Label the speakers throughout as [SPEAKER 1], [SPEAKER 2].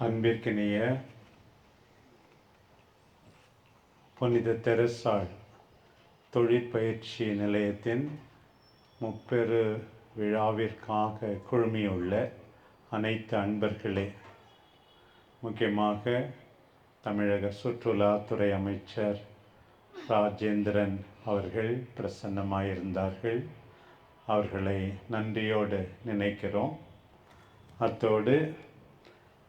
[SPEAKER 1] அன்பிற்கினைய புனித தெரசாள் தொழிற்பயிற்சி நிலையத்தின் முப்பெரு விழாவிற்காக குழுமியுள்ள அனைத்து அன்பர்களே முக்கியமாக தமிழக சுற்றுலாத்துறை அமைச்சர் ராஜேந்திரன் அவர்கள் பிரசன்னமாயிருந்தார்கள். அவர்களை நன்றியோடு நினைக்கிறோம். அத்தோடு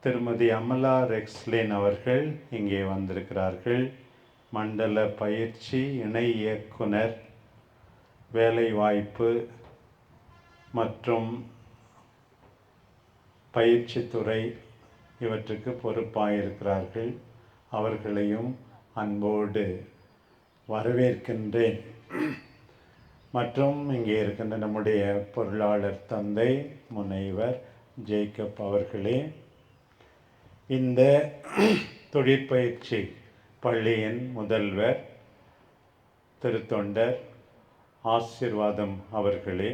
[SPEAKER 1] திருமதி அமலா ரெக்ஸ்லேன் அவர்கள் இங்கே வந்திருக்கிறார்கள். மண்டல பயிற்சி இணை இயக்குனர் வேலைவாய்ப்பு மற்றும் பயிற்சித்துறை இவற்றுக்கு பொறுப்பாக இருக்கிறார்கள் அவர்களையும் அன்போடு வரவேற்கின்றேன். மற்றும் இங்கே இருக்கின்ற நம்முடைய பொருளாளர் தந்தை முனைவர் ஜேக்கப் அவர்களே இந்த தொழிற்பயிற்சி பள்ளியின் முதல்வர் திருத்தொண்டர் ஆசிர்வாதம் அவர்களே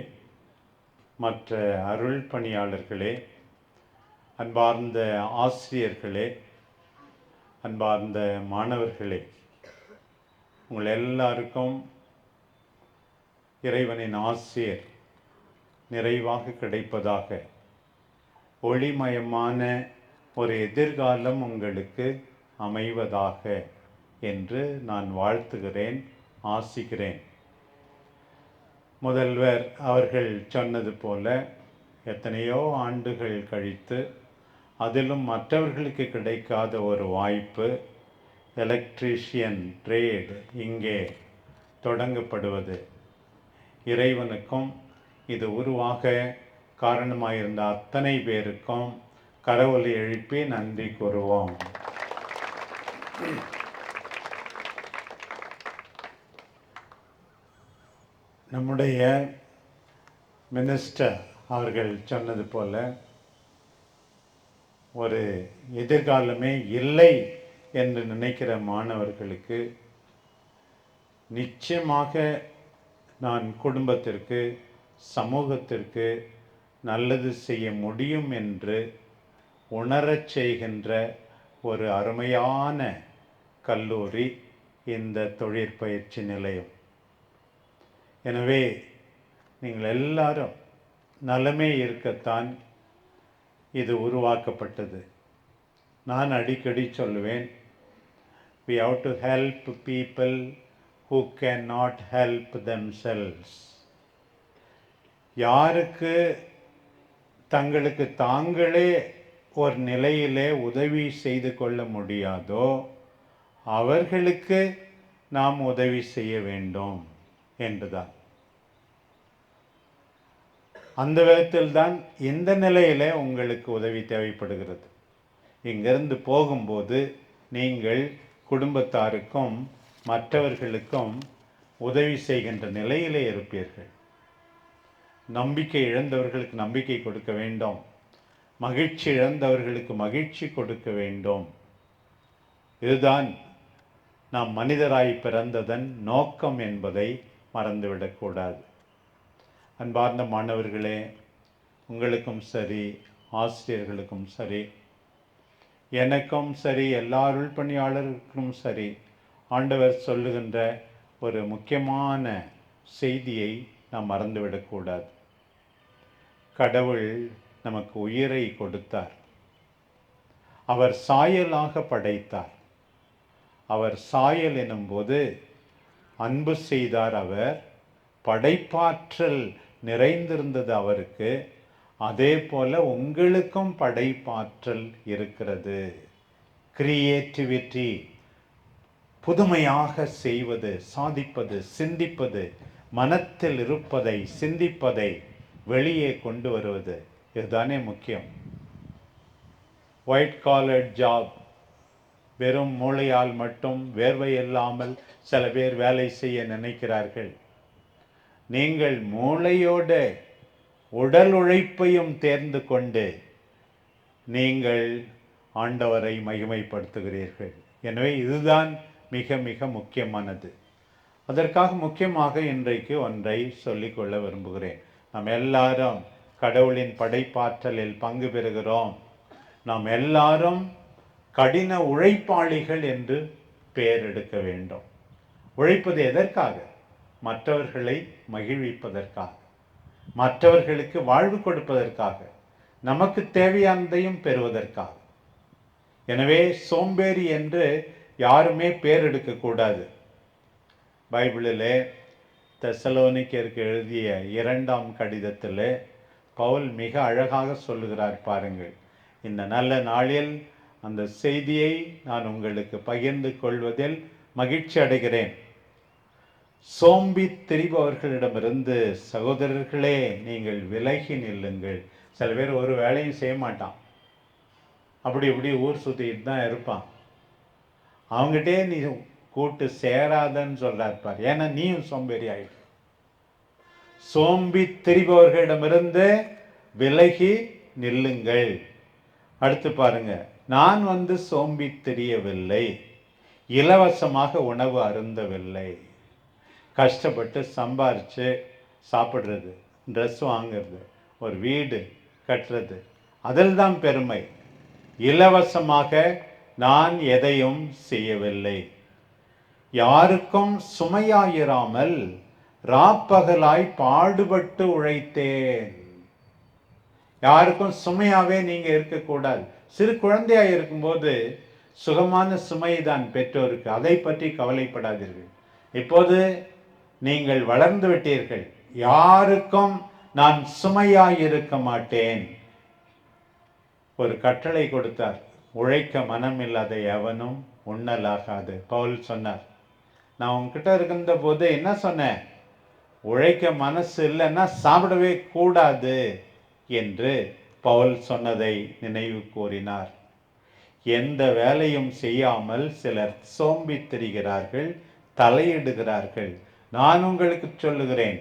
[SPEAKER 1] மற்ற அருள் பணியாளர்களே அன்பார்ந்த ஆசிரியர்களே அன்பார்ந்த மாணவர்களே உங்கள் எல்லாருக்கும் இறைவனின் ஆசிரியர் நிறைவாக கிடைப்பதாக ஒளிமயமான ஒரு எதிர்காலம் உங்களுக்கு அமைவதாக என்று நான் வாழ்த்துகிறேன் ஆசிக்கிறேன். முதல்வர் அவர்கள் சொன்னது போல எத்தனையோ ஆண்டுகள் கழித்து அதிலும் மற்றவர்களுக்கு கிடைக்காத ஒரு வாய்ப்பு எலக்ட்ரீஷியன் ட்ரேட் இங்கே தொடங்கப்படுவது. இறைவனுக்கும் இது உருவாக காரணமாயிருந்த அத்தனை பேருக்கும் கடவுளை எழுப்பி நன்றி கூறுவோம். நம்முடைய மினிஸ்டர் அவர்கள் சொன்னது போல ஒரு எதிர்காலமே இல்லை என்று நினைக்கிற மாணவர்களுக்கு நிச்சயமாக நான் குடும்பத்திற்கு சமூகத்திற்கு நல்லது செய்ய முடியும் என்று உணரச் செய்கின்ற ஒரு அருமையான கல்லூரி இந்த தொழிற்பயிற்சி நிலையம். எனவே நீங்கள் எல்லாரும் நலமே இருக்கத்தான் இது உருவாக்கப்பட்டது. நான் அடிக்கடி சொல்லுவேன் to help people who can not help themselves யாருக்கு தங்களுக்கு தாங்களே ஒரு நிலையிலே உதவி செய்து கொள்ள முடியாதோ அவர்களுக்கு நாம் உதவி செய்ய வேண்டும் என்றுதான். அந்த விதத்தில் தான் இந்த நிலையிலே உங்களுக்கு உதவி தேவைப்படுகிறது. இங்கிருந்து போகும்போது நீங்கள் குடும்பத்தாருக்கும் மற்றவர்களுக்கும் உதவி செய்கின்ற நிலையிலே இருப்பீர்கள். நம்பிக்கை இழந்தவர்களுக்கு நம்பிக்கை கொடுக்க வேண்டும். மகிழ்ச்சி இழந்தவர்களுக்கு மகிழ்ச்சி கொடுக்க வேண்டும். இதுதான் நாம் மனிதராய் பிறந்ததன் நோக்கம் என்பதை மறந்துவிடக்கூடாது. அன்பார்ந்த மாணவர்களே உங்களுக்கும் சரி ஆசிரியர்களுக்கும் சரி எனக்கும் சரி எல்லா அருள் பணியாளர்களுக்கும் சரி ஆண்டவர் சொல்லுகின்ற ஒரு முக்கியமான செய்தியை நாம் மறந்துவிடக்கூடாது. கடவுள் நமக்கு உயிரை கொடுத்தார். அவர் சாயலாக படைத்தார். அவர் சாயல் எனும்போது அன்பு செய்தார் அவர். படைப்பாற்றல் நிறைந்திருந்தது அவருக்கு. அதே போல உங்களுக்கும் படைப்பாற்றல் இருக்கிறது. கிரியேட்டிவிட்டி புதுமையாக செய்வது சாதிப்பது சிந்திப்பது மனத்தில் இருப்பதை சிந்திப்பதை வெளியே கொண்டு வருவது. இதுதானே முக்கியம். ஒயிட் காலர் ஜாப் வெறும் மூளையால் மட்டும் வேர்வை இல்லாமல் சில பேர் வேலை செய்ய நினைக்கிறார்கள். நீங்கள் மூளையோட உடல் உழைப்பையும் தேர்ந்து கொண்டு நீங்கள் ஆண்டவரை மகிமைப்படுத்துகிறீர்கள். எனவே இதுதான் மிக மிக முக்கியமானது. அதற்காக முக்கியமாக இன்றைக்கு ஒன்றை சொல்லிக்கொள்ள விரும்புகிறேன். நாம் எல்லாரும் கடவுளின் படைப்பாற்றலில் பங்கு பெறுகிறோம். நாம் எல்லாரும் கடின உழைப்பாளிகள் என்று பெயர் எடுக்க வேண்டும். உழைப்பது எதற்காக? மற்றவர்களை மகிழ்விப்பதற்காக. மற்றவர்களுக்கு வாழ்வு கொடுப்பதற்காக. நமக்கு தேவையானதையும் பெறுவதற்காக. எனவே சோம்பேறி என்று யாருமே பேர் எடுக்கக்கூடாது பைபிளிலே தெசலோனிக்கருக்கு எழுதிய இரண்டாம் கடிதத்தில் பவுல் மிக அழகாக சொல்லுகிறார் பாருங்கள். இந்த நல்ல நாளில் அந்த செய்தியை நான் உங்களுக்கு பகிர்ந்து கொள்வதில் மகிழ்ச்சி அடைகிறேன். சோம்பி திரிபவர்களிடமிருந்து சகோதரர்களே நீங்கள் விலகி நில்லுங்கள். சில பேர் ஒரு வேலையும் செய்ய மாட்டான். அப்படி இப்படி ஊர் சுற்றிட்டு தான் இருப்பான். அவங்ககிட்டே நீ கூட்டு சேராதன்னு சொல்கிறார் பார். ஏன்னா நீயும் சோம்பேறி ஆயிடு சோம்பி திரிபவர்களிடமிருந்து விலகி நில்லுங்கள். அடுத்து பாருங்க. நான் வந்து சோம்பி தெரியவில்லை. இலவசமாக உணவு அருந்தவில்லை. கஷ்டப்பட்டு சம்பாரித்து சாப்பிட்றது ட்ரெஸ் வாங்குறது ஒரு வீடு கட்டுறது அதில் தான் பெருமை. இலவசமாக நான் எதையும் செய்யவில்லை. யாருக்கும் சுமையாயிராமல் ராப்பகலாய் பாடுபட்டு உழைத்தேன். யாருக்கும் சுமையாவே நீங்க இருக்கக்கூடாது சிறு குழந்தையா இருக்கும்போது சுகமான சுமை தான் பெற்றோருக்கு. அதை பற்றி கவலைப்படாதீர்கள். இப்போது நீங்கள் வளர்ந்து விட்டீர்கள். யாருக்கும் நான் சுமையாய் இருக்க மாட்டேன். ஒரு கட்டளை கொடுத்தார். உழைக்க மனம் இல்லாத எவனும் உண்ணலாகாது. பவுல் சொன்னார். நான் உங்ககிட்ட இருக்கின்ற போது என்ன சொன்னேன்? உழைக்க மனசு இல்லைன்னா சாப்பிடவே கூடாது என்று பவுல் சொன்னதை நினைவு கூறினார். எந்த வேலையும் செய்யாமல் சிலர் சோம்பி திரிகிறார்கள் தலையிடுகிறார்கள். நான் உங்களுக்கு சொல்லுகிறேன்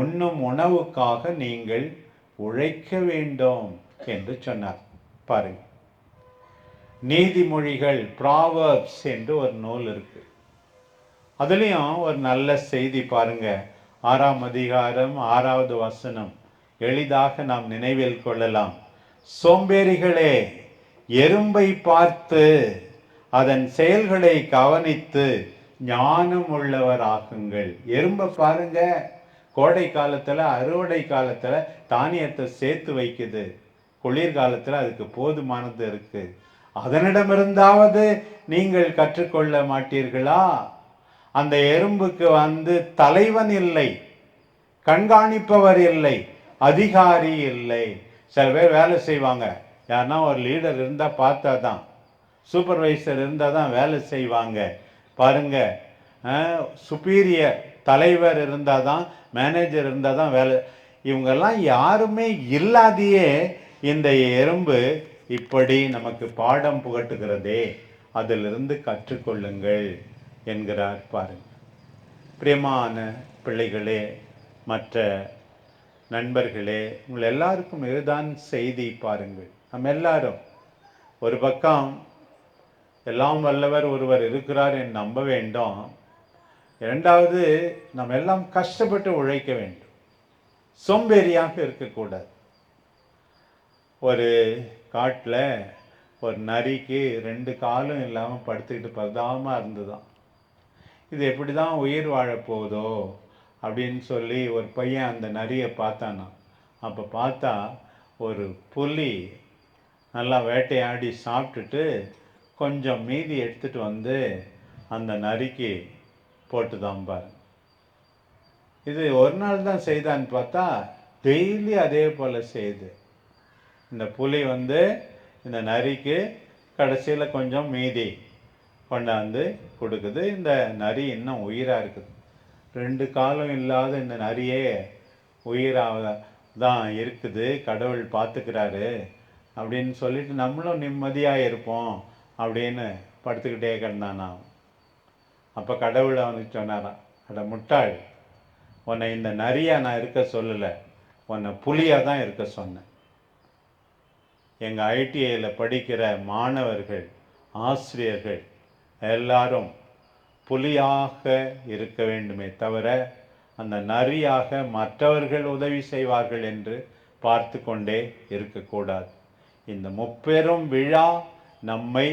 [SPEAKER 1] உண்ணும் உணவுக்காக நீங்கள் உழைக்க வேண்டும் என்று சொன்னார். பாருங்க நீதிமொழிகள் ப்ராவர்ப்ஸ் என்று ஒரு நூல் இருக்கு. அதுலேயும் ஒரு நல்ல செய்தி பாருங்கள் ஆறாம் அதிகாரம் ஆறாவது வசனம். எளிதாக நாம் நினைவில் கொள்ளலாம். சோம்பேறிகளே எறும்பை பார்த்து அதன் செயல்களை கவனித்து ஞானம் உள்ளவராகுங்கள் எறும்பை பாருங்க. கோடை காலத்தில் அறுவடை காலத்தில் தானியத்தை சேர்த்து வைக்குது. குளிர்காலத்தில் அதுக்கு போதுமானது இருக்கு. அதனிடமிருந்தாவது நீங்கள் கற்றுக்கொள்ள மாட்டீர்களா? அந்த எறும்புக்கு வந்து தலைவன் இல்லை கண்காணிப்பவர் இல்லை அதிகாரி இல்லை. சில பேர் வேலை செய்வாங்க. யாருன்னா ஒரு லீடர் இருந்தால் பார்த்தா தான் சூப்பர்வைசர் இருந்தால் தான் வேலை செய்வாங்க. பாருங்க சுப்பீரியர் தலைவர் இருந்தால் தான் மேனேஜர் இருந்தால் தான் வேலை. இவங்கெல்லாம் யாருமே இல்லாதையே இந்த எறும்பு இப்படி நமக்கு பாடம் புகட்டுகிறதே. அதிலிருந்து கற்றுக்கொள்ளுங்கள். என்கிறார் பாருங்கள் பிரியமான பிள்ளைகளே மற்ற நண்பர்களே உங்கள் எல்லாருக்கும் இதுதான் செய்தி பாருங்கள். நம்ம எல்லாரும் ஒரு பக்கம் எல்லாம் வல்லவர் ஒருவர் இருக்கிறார் என்று நம்ப வேண்டும். இரண்டாவது நம்ம எல்லாம் கஷ்டப்பட்டு உழைக்க வேண்டும். சோம்பேறியாக இருக்கக்கூடாது. ஒரு காட்டில் ஒரு நரிக்கு ரெண்டு காலும் இல்லாமல் படுத்துக்கிட்டு பதாமல் இருந்துதான். இது எப்படி தான் உயிர் வாழப்போகுதோ அப்படின்னு சொல்லி ஒரு பையன் அந்த நரியை பார்த்தானா. அப்போ பார்த்தா ஒரு புலி நல்லா வேட்டையாடி சாப்பிட்டுட்டு கொஞ்சம் மீதி எடுத்துட்டு வந்து அந்த நரிக்கு போட்டு தான் பாரு. இது ஒரு நாள் தான் செய்தான்னு பார்த்தா டெய்லி அதே போல் செய்யுது. இந்த புலி வந்து இந்த நரிக்கு கடைசியில் கொஞ்சம் மீதி கொண்டாந்து கொடுக்குது. இந்த நரி இன்னும் உயிராக இருக்குது. ரெண்டு காலம் இல்லாத இந்த நரியே உயிராக தான் இருக்குது. கடவுள் பார்த்துக்கிறாரு. அப்படின்னு சொல்லிட்டு நம்மளும் நிம்மதியாக இருப்போம் அப்படின்னு படுத்துக்கிட்டே கிடந்தானா அப்போ கடவுள் அவனுக்கு சொன்னாராம் அட முட்டாள் உன்னை இந்த நரியாக நான் இருக்க சொல்லலை. உன்னை புலியாக தான் இருக்க சொன்னேன். எங்கள் ஐடிஐயில் படிக்கிற மாணவர்கள் ஆசிரியர்கள் எல்லாரும் புலியாக இருக்க வேண்டுமே தவிர அந்த நரியாக மற்றவர்கள் உதவி செய்வார்கள் என்று பார்த்து கொண்டே இருக்கக்கூடாது. இந்த முப்பெரும் விழா நம்மை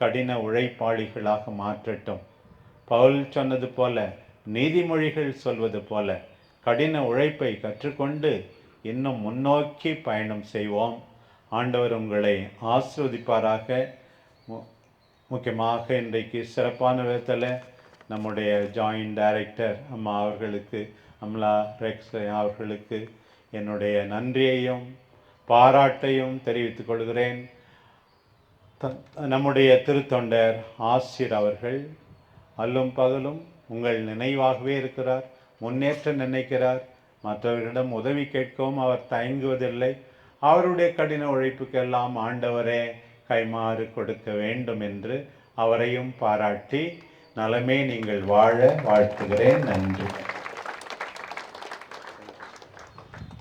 [SPEAKER 1] கடின உழைப்பாளிகளாக மாற்றட்டும். பவுல் சொன்னது போல நீதிமொழிகள் சொல்வது போல கடின உழைப்பை கற்றுக்கொண்டு இன்னும் முன்னோக்கி பயணம் செய்வோம். ஆண்டவர் உங்களை ஆஸ்ரோதிப்பாராக முக்கியமாக இன்றைக்கு சிறப்பான விதத்தில் நம்முடைய ஜாயிண்ட் டைரக்டர் அம்மா அவர்களுக்கு அம்லா ரெக்ஸ் அவர்களுக்கு என்னுடைய நன்றியையும் பாராட்டையும் தெரிவித்துக் கொள்கிறேன். த- நம்முடைய திருத்தொண்டர் ஆசிர் அவர்கள் அல்லும் பகலும் உங்கள் நினைவாகவே இருக்கிறார் முன்னேற்ற நினைக்கிறார். மற்றவர்களிடம் உதவி கேட்கவும் அவர் தயங்குவதில்லை. அவருடைய கடின உழைப்புக்கெல்லாம் ஆண்டவரே கைமாறு கொடுக்க வேண்டும் என்று அவரையும் பாராட்டி நலமே நீங்கள் வாழ வாழ்த்துகிறேன். நன்றி.